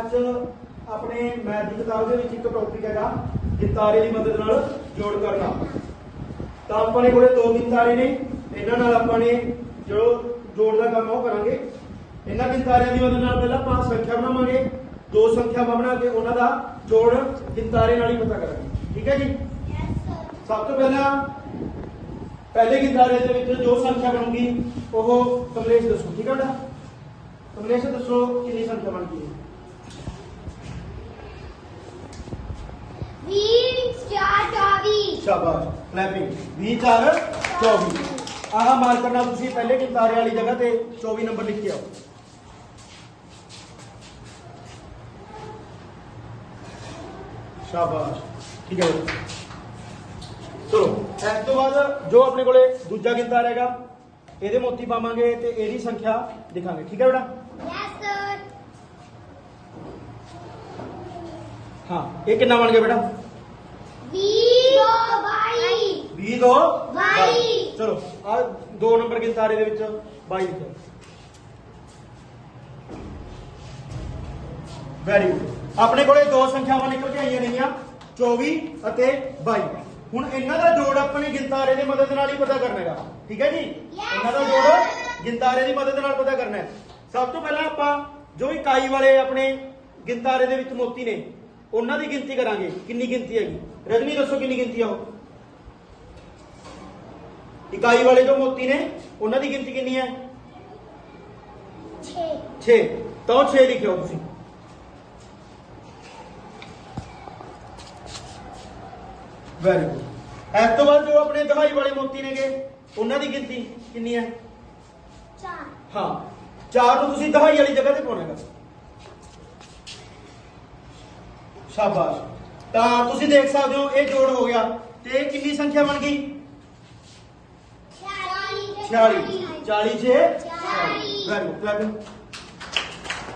ਅੱਜ ਆਪਣੇ ਮੈਥ ਦੀ ਕਿਤਾਬ ਦੇ ਵਿੱਚ ਇੱਕ ਟੌਪਿਕ ਹੈਗਾ ਗਿਤਾਰੇ ਦੀ ਮਦਦ ਨਾਲ ਜੋੜ ਕਰਨਾ। ਤਾਂ ਆਪਾਂ ਨੇ ਕੋਲੇ ਦੋ ਗਿਤਾਰੇ ਨੇ ਇਹਨਾਂ ਨਾਲ ਆਪਾਂ ਨੇ ਜੋ ਜੋੜ ਦਾ ਕੰਮ ਉਹ ਕਰਾਂਗੇ। ਇਹਨਾਂ ਗਿਤਾਰਿਆਂ ਦੀ ਮਦਦ ਨਾਲ ਪਹਿਲਾਂ ਆਪਾਂ ਸੰਖਿਆ ਬਣਾਵਾਂਗੇ ਦੋ ਸੰਖਿਆਵਾਂ ਬਣਾ ਕੇ ਉਹਨਾਂ ਦਾ ਜੋੜ ਗਿਤਾਰੇ ਨਾਲ ਹੀ ਪਤਾ ਕਰਾਂਗੇ। ਠੀਕ ਹੈ ਜੀ? ਸਭ ਤੋਂ ਪਹਿਲਾਂ ਪਹਿਲੇ ਗਿਤਾਰੇ ਦੇ ਵਿੱਚ ਜੋ ਸੰਖਿਆ ਬਣੂਗੀ ਉਹ ਕਮਲੇਸ਼ ਦੱਸੋ। ਠੀਕ ਹੈ ਬੇਟਾ? ਕਮਲੇਸ਼ ਦੱਸੋ ਕਿੰਨੀ ਸੰਖਿਆ ਬਣ ਗਈ ਹੈ? ਸ਼ਾਬਾਸ਼। ਕਲੈਪਿੰਗ 20 4 24 ਆਹ ਮਾਰਕਰ ਨਾਲ ਤੁਸੀਂ ਪਹਿਲੇ ਗਿਤਾਰੇ ਵਾਲੀ ਜਗ੍ਹਾ ਤੇ 24 ਨੰਬਰ ਲਿਖ ਕੇ ਆਓ। ਸ਼ਾਬਾਸ਼। ਠੀਕ ਹੈ। ਚਲੋ ਇਸ ਤੋਂ ਬਾਅਦ ਜੋ ਆਪਣੇ ਕੋਲੇ ਦੂਜਾ ਗਿੰਤਾਰ ਹੈਗਾ ਇਹਦੇ ਮੋਤੀ ਪਾਵਾਂਗੇ ਤੇ ਇਹਦੀ ਸੰਖਿਆ ਦਿਖਾਂਗੇ। ਠੀਕ ਹੈ ਬੇਟਾ? ਯੈਸ ਸਰ ਹਾਂ ਇਹ ਕਿੰਨਾ ਬਣ ਗਿਆ ਬੇਟਾ ਵੀਹ ਦੋ ਬਾਈ 20 ਦੋ। ਬਾਈ। ਚਲੋ ਆ ਦੋ ਨੰਬਰ ਗਿੰਤਾਰੇ ਦੇ ਵਿੱਚ 22 ਲਿਖਿਆ ਵੈਰੀ ਗੁੱਡ ਆਪਣੇ ਕੋਲੇ ਦੋ ਸੰਖਿਆਵਾਂ ਨਿਕਲ ਕੇ ਆਈਆਂ ਨੇਗੀਆਂ 24 ਅਤੇ 22 ਹੁਣ ਇਹਨਾਂ ਦਾ ਜੋੜ ਆਪਣੇ ਗਿੰਤਾਰੇ ਦੀ ਮਦਦ ਨਾਲ ਹੀ ਪਤਾ ਕਰਨਾ ਹੈਗਾ। ਠੀਕ ਹੈ ਜੀ? ਇਹਨਾਂ ਦਾ ਜੋੜ ਗਿੰਤਾਰੇ ਦੀ ਮਦਦ ਨਾਲ ਪਤਾ ਕਰਨਾ ਹੈ। ਸਭ ਤੋਂ ਪਹਿਲਾਂ ਆਪਾਂ ਜੋ ਇਕਾਈ ਵਾਲੇ ਆਪਣੇ ਗਿੰਤਾਰੇ ਦੇ ਵਿੱਚ ਮੋਤੀ ਨੇ ਉਹਨਾਂ ਦੀ ਗਿਣਤੀ ਕਰਾਂਗੇ। ਕਿੰਨੀ ਗਿਣਤੀ ਹੈਗੀ? ਰਜਨੀ ਦੱਸੋ ਕਿੰਨੀ ਗਿਣਤੀ ਆ ਉਹ? ਇਕਾਈ ਵਾਲੇ ਜੋ ਮੋਤੀ ਨੇ ਉਹਨਾਂ ਦੀ ਗਿਣਤੀ ਕਿੰਨੀ ਹੈ? 6 6 ਤਾਂ ਉਹ 6 ਲਿਖਿਓ ਤੁਸੀਂ। ਵੈਰੀ ਗੁੱਡ ਇਸ ਤੋਂ ਬਾਅਦ ਜੋ ਆਪਣੇ ਦਹਾਈ ਵਾਲੇ ਮੋਤੀ ਨੇਗੇ ਉਹਨਾਂ ਦੀ ਗਿਣਤੀ ਕਿੰਨੀ ਹੈ? ਚਾਰ। ਹਾਂ। 4 ਨੂੰ ਤੁਸੀਂ ਦਹਾਈ ਵਾਲੀ ਜਗ੍ਹਾ ਤੇ ਪਾਉਣਾ ਹੈਗਾ। ਸ਼ਾਬਾਸ਼। ਤਾਂ ਤੁਸੀਂ ਦੇਖ ਸਕਦੇ ਹੋ ਇਹ ਜੋੜ ਹੋ ਗਿਆ ਤੇ ਇਹ ਕਿੰਨੀ ਸੰਖਿਆ ਬਣ ਗਈ? 40 46 40 6 ਚਾਲੀ। Very good